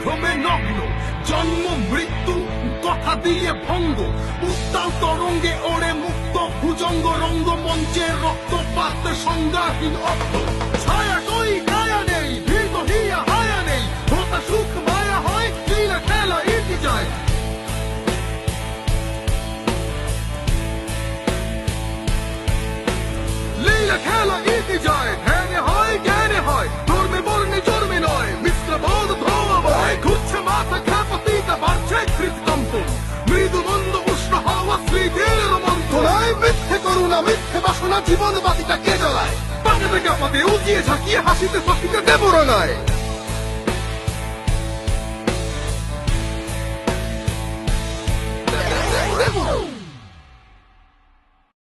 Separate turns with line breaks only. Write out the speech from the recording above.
ভ্রমে নগ্ন, জন্ম, মৃত্যু, কথা দিয়ে ভঙ্গ, উত্তাল তরঙ্গে ওড়ে মুক্ত ভুজঙ্গ রঙ্গ মঞ্চের রক্তপাত সংজ্ঞাহীন অর্থ, ছায়া বাসনা জীবন বাতিটা কে জ্বলায়? পাশে থেকে আমাদের উজিয়ে ঝাঁকিয়ে হাসিতে ফাঁকিতে দেবরা নয়।